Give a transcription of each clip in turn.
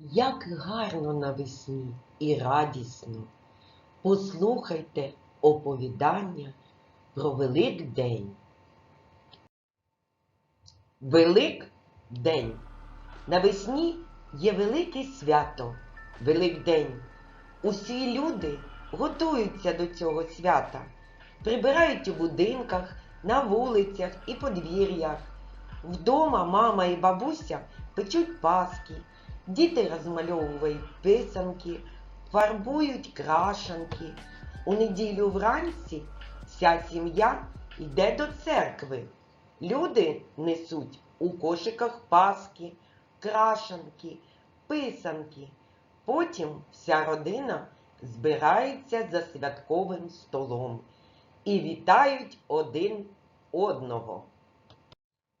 Як гарно навесні і радісно. Послухайте оповідання про Великдень. Великдень. Навесні є велике свято, Великдень. Усі люди готуються до цього свята, прибирають у будинках, на вулицях і подвір'ях. Вдома мама і бабуся печуть паски, діти розмальовують писанки, фарбують крашанки. У неділю вранці вся сім'я йде до церкви. Люди несуть у кошиках паски, крашанки, писанки. Потім вся родина збирається за святковим столом і вітають один одного.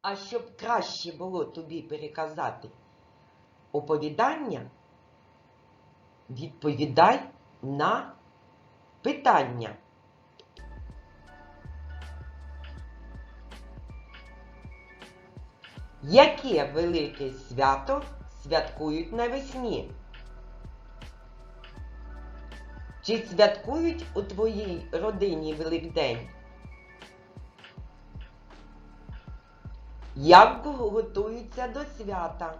А щоб краще було тобі переказати оповідання, відповідай на питання. Яке велике свято святкують навесні? Чи святкують у твоїй родині Великдень? Як готуються до свята?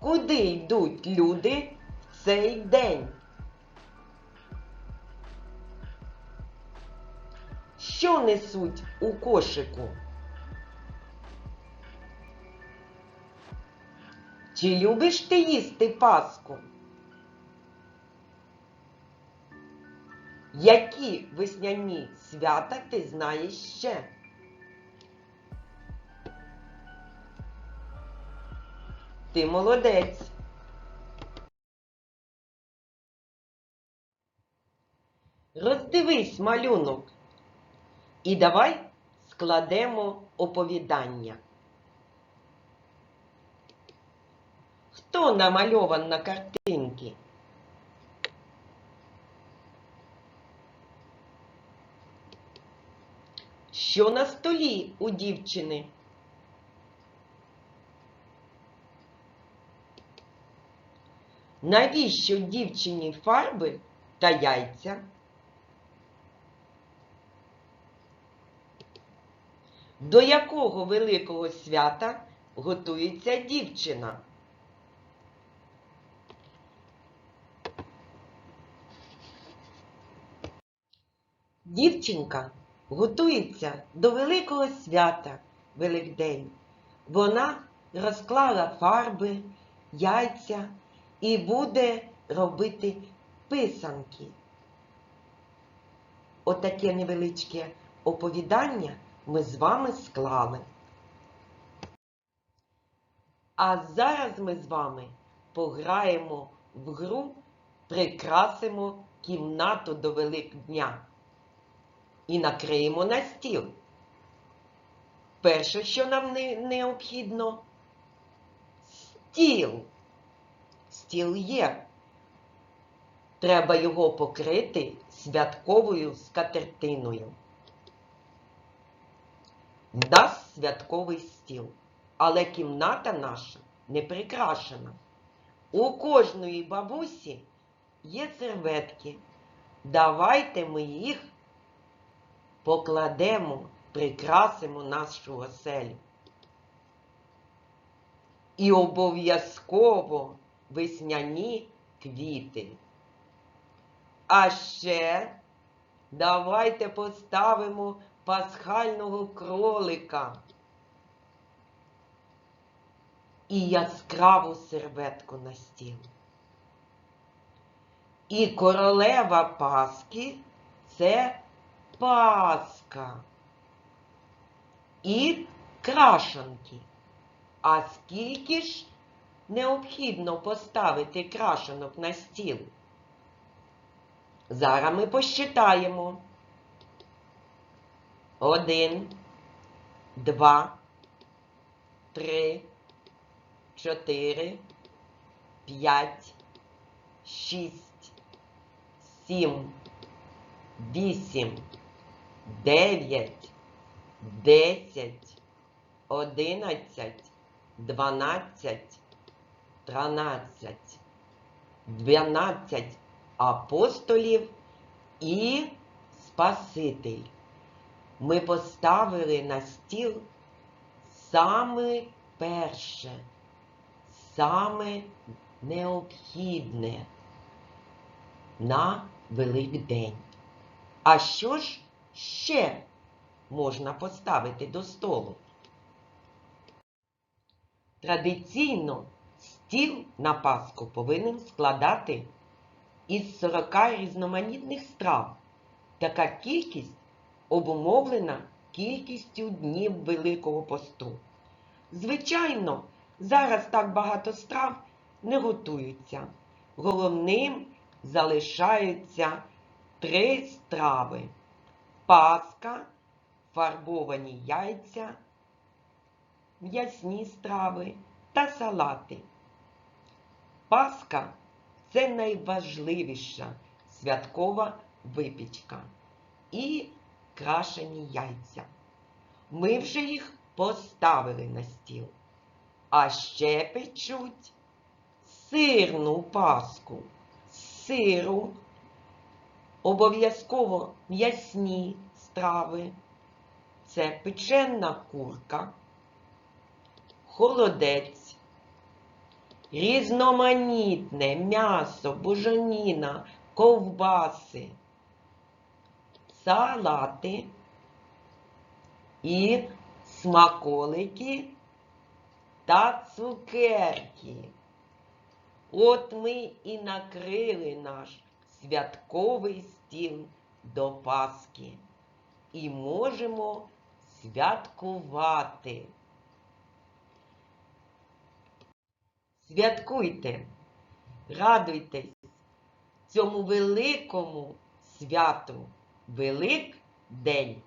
Куди йдуть люди в цей день? Що несуть у кошику? Чи любиш ти їсти паску? Які весняні свята ти знаєш ще? Ти молодець. Роздивись малюнок. І давай складемо оповідання. Хто намальован на картинці? Що на столі у дівчини? Навіщо дівчині фарби та яйця? До якого великого свята готується дівчина? Дівчинка готується до великого свята Великдень. Вона розклала фарби, яйця і буде робити писанки. Отаке невеличке оповідання ми з вами склали. А зараз ми з вами пограємо в гру, прикрасимо кімнату до Великдня і накриємо на стіл. Перше, що нам не, необхідно стіл. Стіл є. Треба його покрити святковою скатертиною. В нас святковий стіл, але кімната наша не прикрашена. У кожної бабусі є серветки. Давайте ми їх покладемо, прикрасимо нашу оселю. І обов'язково весняні квіти. А ще давайте поставимо пасхального кролика і яскраву серветку на стіл. І королева Пасхи це Паска. І крашанки. А скільки ж необхідно поставити крашенок на стіл? Зараз ми посчитаємо. Один, два, три, чотири, п'ять, шість, сім, вісім, дев'ять, десять, одинадцять, дванадцять, тринадцять, дванадцять апостолів і Спаситель. Ми поставили на стіл саме перше, саме необхідне на Великдень. А що ж ще можна поставити до столу? Традиційно стіл на Пасху повинен складати із 40 різноманітних страв. Така кількість обумовлена кількістю днів Великого посту. Звичайно, зараз так багато страв не готуються. Головним залишаються три страви: паска, фарбовані яйця, м'ясні страви та салати. Паска це найважливіша святкова випічка і крашені яйця. Ми вже їх поставили на стіл. А ще печуть сирну паску сиру, обов'язково м'ясні страви. Це печенна курка, холодець, різноманітне м'ясо, бужаніна, ковбаси, салати і смаколики та цукерки. От ми і накрили наш святковий стіл до Пасхи і можемо святкувати. Святкуйте, радуйтесь цьому великому святу, Велик день.